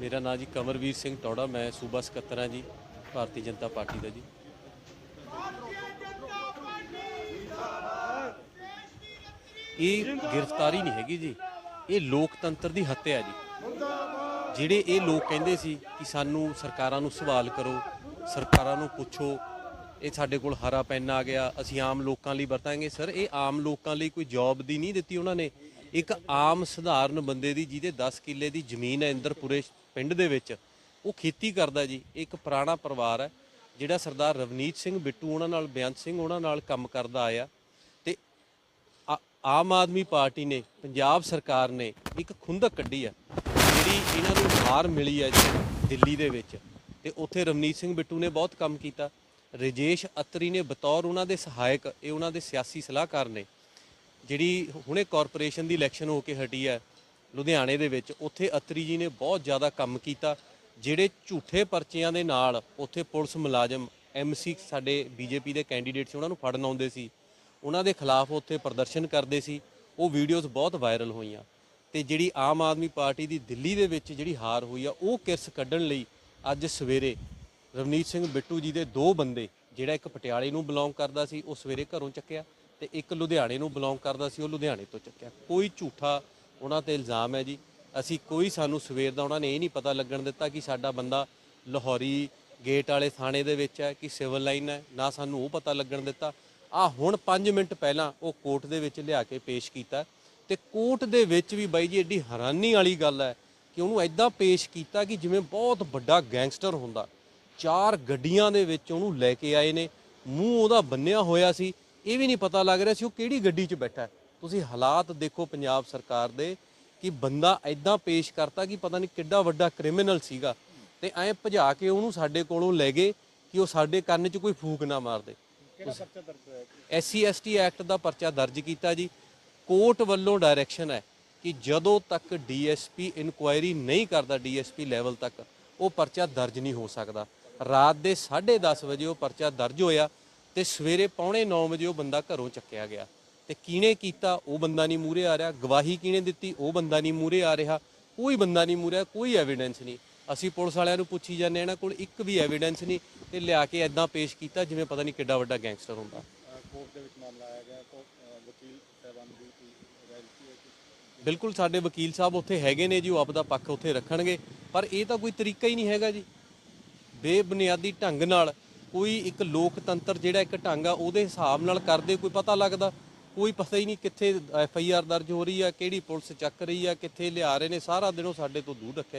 ਮੇਰਾ ਨਾਮ ਜੀ ਕਮਰਵੀਰ ਸਿੰਘ ਟੌੜਾ, ਮੈਂ ਸੂਬਾ ਸਕੱਤਰ ਹਾਂ ਜੀ, ਭਾਰਤੀ ਜਨਤਾ ਪਾਰਟੀ ਦਾ ਜੀ। ਇਹ ਗ੍ਰਿਫਤਾਰੀ ਨਹੀਂ ਹੈਗੀ ਜੀ, ਇਹ ਲੋਕਤੰਤਰ ਦੀ ਹੱਤਿਆ ਜੀ। ਜਿਹੜੇ ਇਹ ਲੋਕ ਕਹਿੰਦੇ ਸੀ ਕਿ ਸਾਨੂੰ ਸਰਕਾਰਾਂ ਨੂੰ ਸਵਾਲ ਕਰੋ, ਸਰਕਾਰਾਂ ਨੂੰ ਪੁੱਛੋ, ਇਹ ਸਾਡੇ ਕੋਲ ਹਰਾ ਪੈਨ ਆ ਗਿਆ, ਅਸੀਂ ਆਮ ਲੋਕਾਂ ਲਈ ਵਰਤਾਂਗੇ। ਸਰ, ਇਹ ਆਮ ਲੋਕਾਂ ਲਈ ਕੋਈ ਜੌਬ ਦੀ ਨਹੀਂ ਦਿੱਤੀ ਉਹਨਾਂ ਨੇ। ਇੱਕ ਆਮ ਸਧਾਰਨ ਬੰਦੇ ਦੀ ਜਿਹਦੇ 10 ਕਿੱਲੇ ਦੀ ਜ਼ਮੀਨ ਹੈ ਇੰਦਰਪੁਰੇ ਪਿੰਡ ਦੇ ਵਿੱਚ, ਉਹ ਖੇਤੀ ਕਰਦਾ ਜੀ ਇਹ ਇੱਕ ਪੁਰਾਣਾ ਪਰਿਵਾਰ ਹੈ, ਜਿਹੜਾ ਸਰਦਾਰ ਰਵਨੀਤ ਸਿੰਘ ਬਿੱਟੂ ਉਹਨਾਂ ਨਾਲ ਬੇਅੰਤ ਸਿੰਘ ਉਹਨਾਂ ਨਾਲ ਕੰਮ ਕਰਦਾ ਆਇਆ ਤੇ ਆਮ ਆਦਮੀ ਪਾਰਟੀ ਨੇ, ਪੰਜਾਬ ਸਰਕਾਰ ਨੇ ਇੱਕ ਖੁੰਦਕ ਕੱਢੀ ਆ ਜਿਹੜੀ ਇਹਨਾਂ ਨੂੰ ਹਾਰ ਮਿਲੀ ਹੈ ਜੀ ਦਿੱਲੀ ਦੇ ਵਿੱਚ ਤੇ ਉੱਥੇ ਰਵਨੀਤ ਸਿੰਘ ਬਿੱਟੂ ਨੇ ਬਹੁਤ ਕੰਮ ਕੀਤਾ। ਰਜੇਸ਼ ਅਤਰੀ ਨੇ ਬਤੌਰ ਉਹਨਾਂ ਦੇ ਸਹਾਇਕ, ਇਹ ਉਹਨਾਂ ਦੇ ਸਿਆਸੀ ਸਲਾਹਕਾਰ ਨੇ। ਜਿਹੜੀ ਹੁਣੇ ਕਾਰਪੋਰੇਸ਼ਨ ਦੀ ਇਲੈਕਸ਼ਨ ਹੋ ਕੇ ਹਟੀ ਹੈ, ਲੁਧਿਆਣੇ ਦੇ ਵਿੱਚ, ਉੱਥੇ ਅਤਰੀ ਜੀ ਨੇ ਬਹੁਤ ਜ਼ਿਆਦਾ ਕੰਮ ਕੀਤਾ, ਜਿਹੜੇ ਝੂਠੇ ਪਰਚਿਆਂ ਦੇ ਨਾਲ ਉੱਥੇ ਪੁਲਿਸ ਮੁਲਾਜ਼ਮ ਐਮਸੀ ਸਾਡੇ ਬੀਜੇਪੀ ਦੇ ਕੈਂਡੀਡੇਟ ਸੀ, ਉਹਨਾਂ ਨੂੰ ਫੜਨ ਆਉਂਦੇ ਸੀ। ਉਹਨਾਂ ਦੇ ਖਿਲਾਫ ਉੱਥੇ ਪ੍ਰਦਰਸ਼ਨ ਕਰਦੇ ਸੀ, ਉਹ ਵੀਡੀਓਜ਼ ਬਹੁਤ ਵਾਇਰਲ ਹੋਈਆਂ। ਤੇ ਜਿਹੜੀ ਆਮ ਆਦਮੀ ਪਾਰਟੀ ਦੀ ਦਿੱਲੀ ਦੇ ਵਿੱਚ ਜਿਹੜੀ ਹਾਰ ਹੋਈ ਆ, ਉਹ ਕਿਰਸ ਕੱਢਣ ਲਈ ਅੱਜ ਸਵੇਰੇ ਰਵਨੀਤ ਸਿੰਘ ਬਿੱਟੂ ਜੀ ਦੇ ਦੋ ਬੰਦੇ, ਜਿਹੜਾ ਇੱਕ ਪਟਿਆਲੇ ਨੂੰ ਬਿਲੋਂਗ ਕਰਦਾ ਸੀ, ਉਹ ਸਵੇਰੇ ਘਰੋਂ ਚੱਕਿਆ। ਤੇ ਇੱਕ ਲੁਧਿਆਣੇ ਨੂੰ ਬਿਲੋਂਗ ਕਰਦਾ ਸੀ, ਉਹ ਲੁਧਿਆਣੇ ਤੋਂ ਚੱਕਿਆ। ਕੋਈ ਝੂਠਾ ਉਹਨਾਂ ਤੇ ਇਲਜ਼ਾਮ ਹੈ ਜੀ। ਅਸੀਂ ਕੋਈ ਸਾਨੂੰ ਸਵੇਰ ਦਾ ਉਹਨਾਂ ਨੇ ਇਹ ਨਹੀਂ ਪਤਾ ਲੱਗਣ ਦਿੱਤਾ ਕਿ ਸਾਡਾ ਬੰਦਾ ਲਾਹੌਰੀ ਗੇਟ ਵਾਲੇ ਥਾਣੇ ਦੇ ਵਿੱਚ ਹੈ ਕਿ ਸਿਵਲ ਲਾਈਨ ਹੈ, ਨਾ ਸਾਨੂੰ ਉਹ ਪਤਾ ਲੱਗਣ ਦਿੱਤਾ। ਆ ਹੁਣ 5 ਮਿੰਟ ਪਹਿਲਾਂ ਉਹ ਕੋਰਟ ਦੇ ਵਿੱਚ ਲਿਆ ਕੇ ਪੇਸ਼ ਕੀਤਾ ਤੇ ਕੋਰਟ ਦੇ ਵਿੱਚ ਵੀ ਬਾਈ ਜੀ ਐਡੀ ਹੈਰਾਨੀ ਵਾਲੀ ਗੱਲ ਹੈ ਕਿ ਉਹਨੂੰ ਐਦਾਂ ਪੇਸ਼ ਕੀਤਾ ਕਿ ਜਿਵੇਂ ਬਹੁਤ ਵੱਡਾ ਗੈਂਗਸਟਰ ਹੁੰਦਾ। ਚਾਰ ਗੱਡੀਆਂ ਦੇ ਵਿੱਚ ਉਹਨੂੰ ਲੈ ਕੇ ਆਏ ਨੇ। ਮੂੰਹ ਉਹਦਾ ਬੰਨਿਆ ਹੋਇਆ ਸੀ। ਇਹ ਵੀ ਨਹੀਂ ਪਤਾ ਲੱਗ ਰਿਹਾ ਸੀ ਉਹ ਕਿਹੜੀ ਗੱਡੀ 'ਚ ਬੈਠਾ। ਤੁਸੀਂ ਹਾਲਾਤ ਦੇਖੋ ਪੰਜਾਬ ਸਰਕਾਰ ਦੇ ਕਿ ਬੰਦਾ ਐਦਾਂ ਪੇਸ਼ ਕਰਤਾ ਕਿ ਪਤਾ ਨਹੀਂ ਕਿੱਡਾ ਵੱਡਾ ਕ੍ਰਿਮੀਨਲ ਸੀਗਾ ਤੇ ਐਂ ਭਜਾ ਕੇ ਉਹਨੂੰ ਸਾਡੇ ਕੋਲੋਂ ਲੈ ਗਏ ਕਿ ਉਹ ਸਾਡੇ ਕੰਨ 'ਚ ਕੋਈ ਫੂਕ ਨਾ ਮਾਰ ਦੇ। ਐਸਸੀ ਐਸਟੀ ਐਕਟ ਦਾ ਪਰਚਾ ਦਰਜ ਕੀਤਾ ਜੀ। ਕੋਰਟ ਵੱਲੋਂ ਡਾਇਰੈਕਸ਼ਨ ਹੈ ਕਿ ਜਦੋਂ ਤੱਕ ਡੀਐਸਪੀ ਇਨਕੁਆਇਰੀ ਨਹੀਂ ਕਰਦਾ ਡੀਐਸਪੀ ਲੈਵਲ ਤੱਕ ਉਹ ਪਰਚਾ ਦਰਜ ਨਹੀਂ ਹੋ ਸਕਦਾ। ਰਾਤ ਦੇ 10:30 ਵਜੇ ਉਹ ਪਰਚਾ ਦਰਜ ਹੋਇਆ। ਤੇ ਸਵੇਰੇ ਪੌਣੇ 9 ਵਜੇ ਉਹ ਬੰਦਾ ਘਰੋਂ ਚੱਕਿਆ ਗਿਆ। ਤੇ ਕਿਹਨੇ ਕੀਤਾ? ਉਹ ਬੰਦਾ ਨਹੀਂ ਮੂਰੇ ਆ ਰਿਹਾ। ਗਵਾਹੀ ਕਿਹਨੇ ਦਿੱਤੀ? ਉਹ ਬੰਦਾ ਨਹੀਂ ਮੂਰੇ ਆ ਰਿਹਾ। ਕੋਈ ਬੰਦਾ ਨਹੀਂ ਮੂਰੇ ਕੋਈ ਐਵੀਡੈਂਸ ਨਹੀਂ। ਅਸੀਂ ਪੁਲਿਸ ਵਾਲਿਆਂ ਨੂੰ ਪੁੱਛੀ ਜਾਂਦੇ ਇਹਨਾਂ ਕੋਲ ਇੱਕ ਵੀ ਐਵੀਡੈਂਸ ਨਹੀਂ। ਤੇ ਲਿਆ ਕੇ ਐਦਾਂ ਪੇਸ਼ ਕੀਤਾ, ਜਿਵੇਂ ਪਤਾ ਨਹੀਂ ਕਿੱਡਾ ਵੱਡਾ ਗੈਂਗਸਟਰ ਹੁੰਦਾ। ਕੋਰਟ ਦੇ ਵਿੱਚ ਮਾਮਲਾ ਆਇਆ ਗਿਆ ਵਕੀਲ ਸਾਹਿਬਾਨ ਦੀ ਬਿਲਕੁਲ, ਸਾਡੇ ਵਕੀਲ ਸਾਹਿਬ ਉੱਥੇ ਹੈਗੇ ਨੇ ਜੀ, ਉਹ ਆਪਦਾ ਪੱਖ ਉੱਥੇ ਰੱਖਣਗੇ। ਪਰ ਇਹ ਤਾਂ ਕੋਈ ਤਰੀਕਾ ਹੀ ਨਹੀਂ ਹੈਗਾ ਜੀ। ਬੇਬੁਨਿਆਦੀ ਢੰਗ ਨਾਲ ਕੋਈ ਇੱਕ ਲੋਕਤੰਤਰ ਜਿਹੜਾ ਇੱਕ ਢੰਗ ਆ, ਉਹਦੇ ਹਿਸਾਬ ਨਾਲ ਕਰਦੇ ਕੋਈ ਪਤਾ ਲੱਗਦਾ? ਕੋਈ ਪਤਾ ਹੀ ਨਹੀਂ ਕਿੱਥੇ ਐਫ ਆਈ ਆਰ ਦਰਜ ਹੋ ਰਹੀ ਆ, ਕਿਹੜੀ ਪੁਲਿਸ ਚੱਕ ਰਹੀ ਆ, ਕਿੱਥੇ ਲਿਆ ਰਹੇ ਨੇ, ਸਾਰਾ ਦਿਨ ਉਹ ਸਾਡੇ ਤੋਂ ਦੂਰ ਰੱਖਿਆ